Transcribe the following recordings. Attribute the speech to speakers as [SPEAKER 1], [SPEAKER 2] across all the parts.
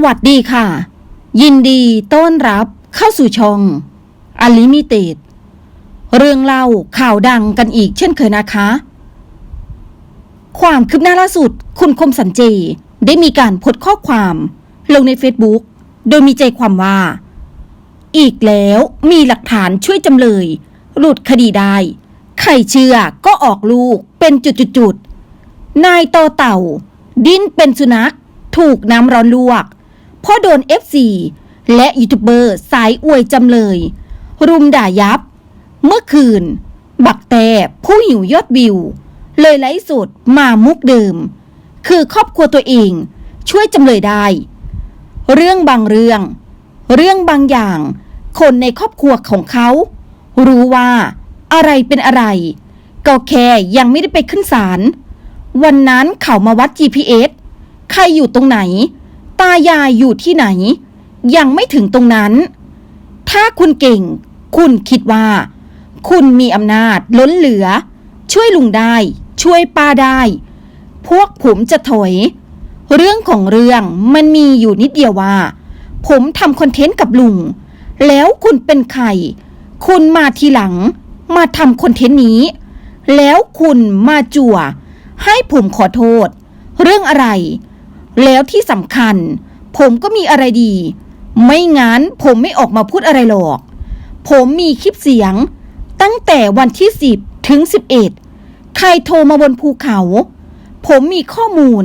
[SPEAKER 1] สวัสดีค่ะ ยินดีต้อนรับเข้าสู่ช่องอลิมิเต็ดเรื่องเล่าข่าวดังกันอีกเช่นเคยนะคะ ความคืบหน้าล่าสุด คุณคมสันเจได้มีการโพสข้อความลงใน Facebook โดยมีใจความว่า อีกแล้วมีหลักฐานช่วยจำเลย หลุดคดีได้ ใครเชื่อก็ออกลูกเป็นจุดๆๆนายโตเต่า ดิ้นเป็นสุนัข ถูกน้ำร้อนลวก เพราะโดน FC และยูทูบเบอร์สายอวยจำเลย รุมด่ายับ เมื่อคืน บักแต่ผู้หิวยอดวิว เลยไลฟ์สดมามุกเดิม คือครอบครัวตัวเองช่วยจำเลยได้ เรื่องบางเรื่อง เรื่องบางอย่าง คนในครอบครัวของเขา รู้ว่าอะไรเป็นอะไร ก็แค่ยังไม่ได้ไปขึ้นศาลวันนั้นเขามาวัด GPS ใครอยู่ตรงไหน ตายายอยู่ที่ไหน ยังไม่ถึงตรงนั้น ถ้าคุณเก่ง คุณคิดว่า คุณมีอำนาจล้นเหลือ ช่วยลุงได้ ช่วยป้าได้ พวกผมจะถอย เรื่องของเรื่องมันมีอยู่นิดเดียวว่า ผมทำคอนเทนต์กับลุง แล้วคุณเป็นใคร คุณมาทีหลัง มาทำคอนเทนต์นี้ แล้วคุณมาจั่ว ให้ผมขอโทษ เรื่องอะไร แล้วที่สำคัญ ผมก็มีอะไรดี ไม่งั้นผมไม่ออกมาพูดอะไรหรอก ผมมีคลิปเสียง ตั้งแต่วันที่ 10 ถึง 11 ใครโทรมาบนภูเขา ผมมีข้อมูล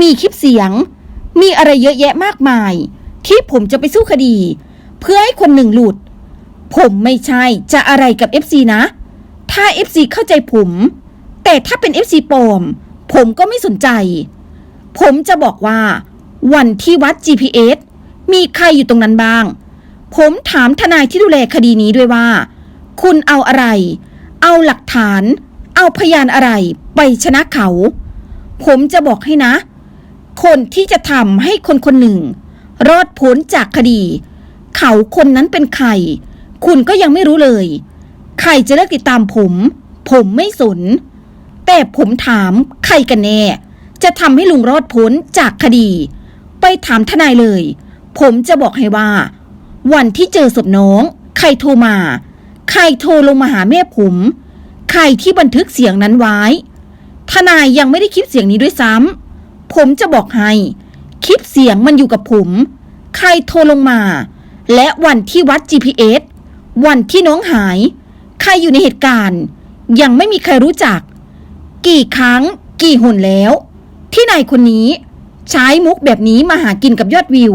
[SPEAKER 1] มีคลิปเสียง มีอะไรเยอะแยะมากมาย ที่ผมจะไปสู้คดี เพื่อให้คนหนึ่งหลุด ผมไม่ใช่จะอะไรกับ FC นะ ถ้า FC เข้าใจผม แต่ถ้าเป็น FC ปลอม ผมก็ไม่สนใจ ผมจะบอกว่า วันที่วัด GPS มีใครอยู่ตรงนั้นบ้าง ผมถามทนายที่ดูแลคดีนี้ด้วยว่า คุณเอาอะไร เอาหลักฐาน เอาพยานอะไร ไปชนะเขา ผมจะบอกให้นะ คนที่จะทำให้คนคนหนึ่ง รอดพ้นจากคดี เขาคนนั้นเป็นใคร คุณก็ยังไม่รู้เลย ใครจะเลิกติดตามผม ผมไม่สน แต่ผมถามใครกันแน่ จะทำให้ลุงรอดพ้นจากคดี ไปถามทนายเลย ผมจะบอกให้ว่า วันที่เจอศพน้อง ใครโทรมา ใครโทรลงมาหาแม่ผม ใครที่บันทึกเสียงนั้นไว้ ทนายยังไม่ได้คลิปเสียงนี้ด้วยซ้ำผมจะบอกให้คลิปเสียงมันอยู่กับผม ใครโทรลงมา และวันที่วัด GPS วันที่น้องหาย ใครอยู่ในเหตุการณ์ ยังไม่มีใครรู้จัก กี่ครั้ง กี่หนแล้ว ที่นายคนนี้ ใช้มุกแบบนี้มาหากินกับยอดวิว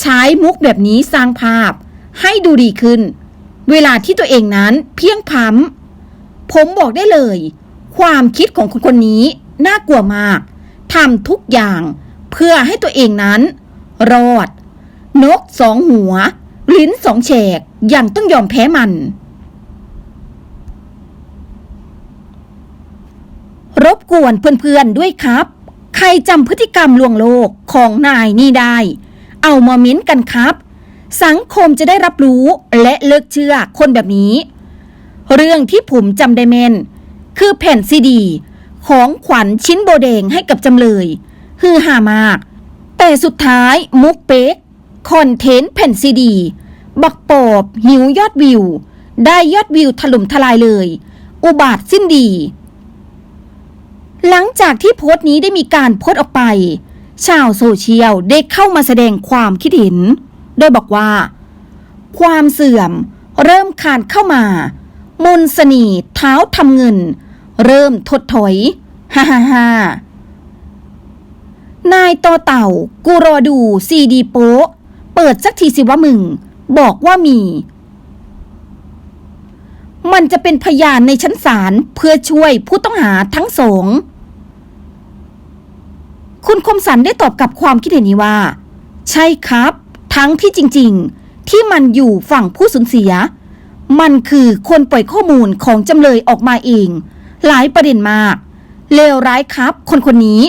[SPEAKER 1] ใช้มุกแบบนี้สร้างภาพ ให้ดูดีขึ้น เวลาที่ตัวเองนั้นเพียงพ้ำผมบอกได้เลย ความคิดของคนคนนี้น่ากลัวมากทำทุกอย่างเพื่อให้ตัวเองนั้น รอด นกสองหัว ลิ้นสองแฉกยังต้องยอมแพ้มัน รบกวนเพื่อนๆด้วยครับ รจำพฤติกรรมลวงโลกของนายนี่ได้ เอามาเม้นกันครับ สังคมจะได้รับรู้และเลิกเชื่อคนแบบนี้ เรื่องที่ผมจำได้แม่น คือแผ่นซีดี ของขวัญชิ้นโบแดงให้กับจำเลยฮือฮามาก แต่สุดท้ายมุกเป๊กคอนเทนต์แผ่นซีดี บักปอบหิวยอดวิว ได้ยอดวิวถล่มทลายเลย อุบาทสิ้นดี หลังจากที่โพสต์นี้ได้มีการโพสต์ออกไป ชาวโซเชียลได้เข้ามาแสดงความคิดเห็น โดยบอกว่า ความเสื่อมเริ่มขานเข้ามามนสนีเท้าทำเงิน เริ่มถดถอยฮ่าฮ่าฮ่านายต่อเต่า กูรอดูซีดีโป๊ะเปิดสักทีสิว่ามึง บอกว่ามี มันจะเป็นพยานในชั้นศาลเพื่อช่วยผู้ต้องหาทั้งสอง คุณคมสันได้ตอบกับความคิดเห็นนี้ว่า ใช่ครับ ทั้งที่จริง ๆ ที่มันอยู่ฝั่งผู้สูญเสีย มันคือคนปล่อยข้อมูลของจำเลยออกมาเอง หลายประเด็นมาก เลวร้ายครับ คนคนนี้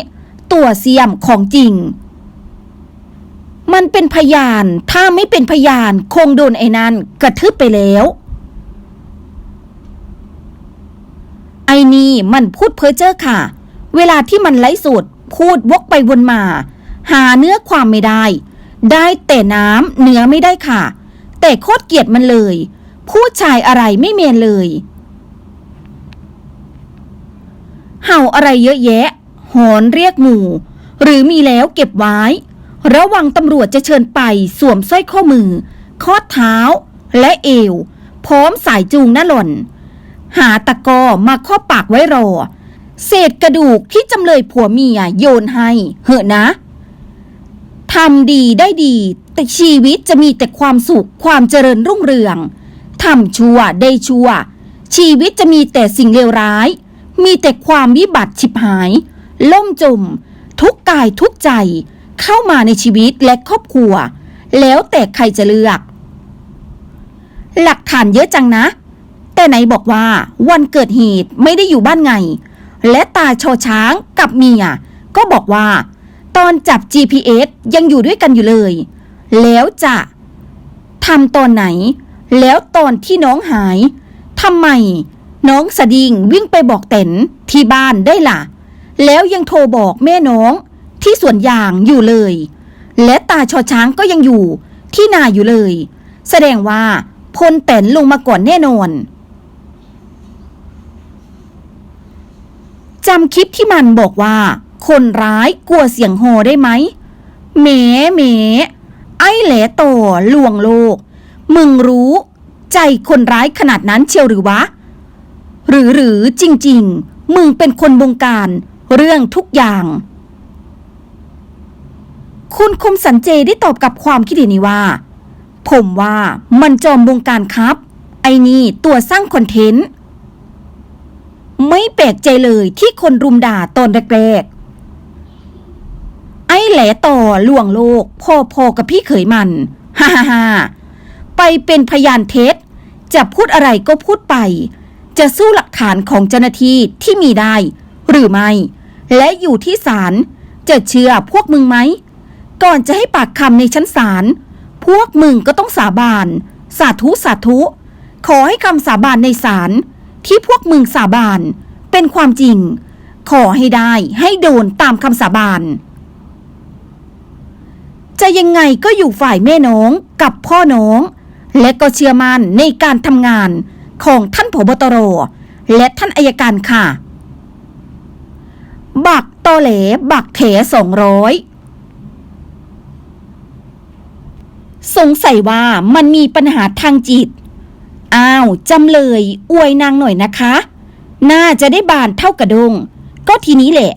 [SPEAKER 1] ตัวเสียมของจริง มันเป็นพยาน ถ้าไม่เป็นพยานคงโดนไอ้นั่นกระทืบไปแล้วไอ้นี่มันพูดเพ้อเจ้อค่ะ เวลาที่มันไลฟ์สด พูดวกไปวนมา หาเนื้อความไม่ได้ ได้แต่น้ำเนื้อไม่ได้ค่ะ แต่โคตรเกลียดมันเลย ผู้ชายอะไรไม่เมนเลย เห่าอะไรเยอะแยะ หอนเรียกหมู่ หรือมีแล้วเก็บไว้ ระวังตำรวจจะเชิญไปสวมสร้อยข้อมือ ข้อเท้า และเอว พร้อมสายจูงหน้าหล่น หาตะกอมาข้อปากไว้รอ เศษกระดูกที่จำเลยผัวเมียโยนให้ เหอะนะทำดีได้ดี แต่ชีวิตจะมีแต่ความสุขความเจริญรุ่งเรืองทำชั่วได้ชั่ว ชีวิตจะมีแต่สิ่งเลวร้าย มีแต่ความวิบัติฉิบหาย ล่มจม ทุกกายทุกใจ เข้ามาในชีวิตและครอบครัว แล้วแต่ใครจะเลือก หลักฐานเยอะจังนะ แต่ไหนบอกว่าวันเกิดเหตุไม่ได้อยู่บ้านไง และตาโชช้างกับเมียก็บอกว่า ตอนจับ GPS ยังอยู่ด้วยกันอยู่เลย แล้วจะทำตอนไหน แล้วตอนที่น้องหายทำไม น้องสดิงวิ่งไปบอกเต็นที่บ้านได้ล่ะ แล้วยังโทรบอกแม่น้องที่สวนยางอยู่เลย และตาชอช้างก็ยังอยู่ที่นาอยู่เลย แสดงว่าพลเต็นลงมาก่อนแน่นอน จำคลิปที่มันบอกว่า คนร้ายกลัวเสียงโฮได้ไหมแหมแหมไอ้แหลต่อลวงโลก มึงรู้ ใจคนร้ายขนาดนั้นเชียวหรือวะ หรือหรือจริง ๆ มึงเป็นคนบงการเรื่องทุกอย่าง คุณคมสันเจได้ตอบกับความคิดเห็นนี้ว่า ผมว่ามันจอมบงการครับ ไอ้นี่ตัวสร้างคอนเทนต์ ไม่แปลกใจเลยที่คนรุมด่าตอนแรกๆไอ้แหลต่อลวงโลกพอๆกับพี่เขยมันฮ่าฮ่าฮ่าไปเป็นพยานเท็จ จะพูดอะไรก็พูดไป จะสู้หลักฐานของเจ้าหน้าที่ที่มีได้ หรือไม่ และอยู่ที่ศาลจะเชื่อพวกมึงไหม ก่อนจะให้ปากคำในชั้นศาลพวกมึงก็ต้องสาบาน สาธุสาธุ ขอให้คำสาบานในศาล ที่พวกมึงสาบาน เป็นความจริง ขอให้ได้ให้โดนตามคำสาบาน จะยังไงก็อยู่ฝ่ายแม่น้องกับพ่อน้อง และก็เชื่อมั่นในการทำงานของท่านผบตร และท่านอายการค่ะ บักตอแหลบักเถสองร้อยสงสัยว่ามันมีปัญหาทางจิต อ้าวจำเลยอวยนางหน่อยนะคะ น่าจะได้บานเท่ากระดง ก็ทีนี้แหละ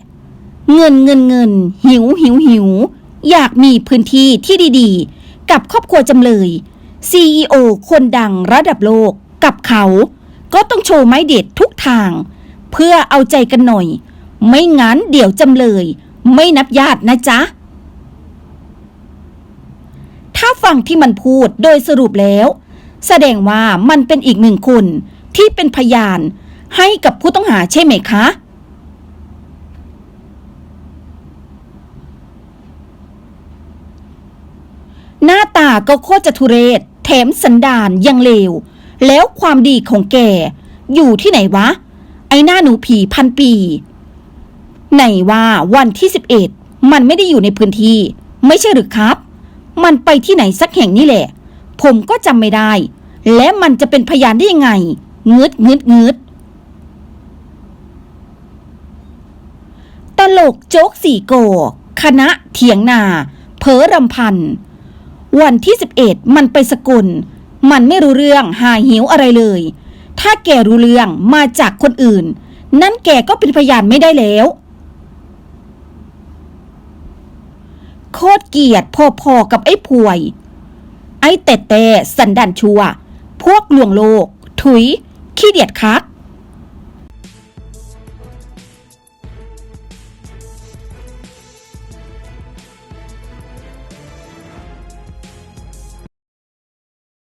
[SPEAKER 1] เงินเงินเงิน หิวหิวหิว อยากมีพื้นที่ที่ดีๆ กับครอบครัวจำเลย CEO คนดังระดับโลกกับเขา ก็ต้องโชว์ไม้เด็ดทุกทาง เพื่อเอาใจกันหน่อย ไม่งั้นเดี๋ยวจำเลย ไม่นับญาตินะจ๊ะถ้าฟังที่มันพูดโดยสรุปแล้ว แสดงว่ามันเป็นอีกหนึ่งคนที่เป็นพยานให้กับผู้ต้องหาใช่ไหมคะ หน้าตาก็โคตรจะทุเรศ แถมสันดานยังเลว แล้วความดีของแก อยู่ที่ไหนวะ ไอหน้าหนูผีพันปี ไหนว่าวันที่11มันไม่ได้อยู่ในพื้นที่ ไม่ใช่หรือครับ มันไปที่ไหนสักแห่งนี่แหละ ผมก็จำไม่ได้ และมันจะเป็นพยานได้ยังไงงืดงืดงืดตลกโจ๊กสี่โก คณะเถียงนา เพอรำพัน วันที่11มันไปสกุล มันไม่รู้เรื่องหายหิวอะไรเลย ถ้าแกรู้เรื่องมาจากคนอื่น นั่นแกก็เป็นพยานไม่ได้แล้ว โคตรเกลียดพอๆกับไอ้พวย ไอ้เตเตสันดันชัว พวกลวงโลก ถุย ขี้เดียดคัก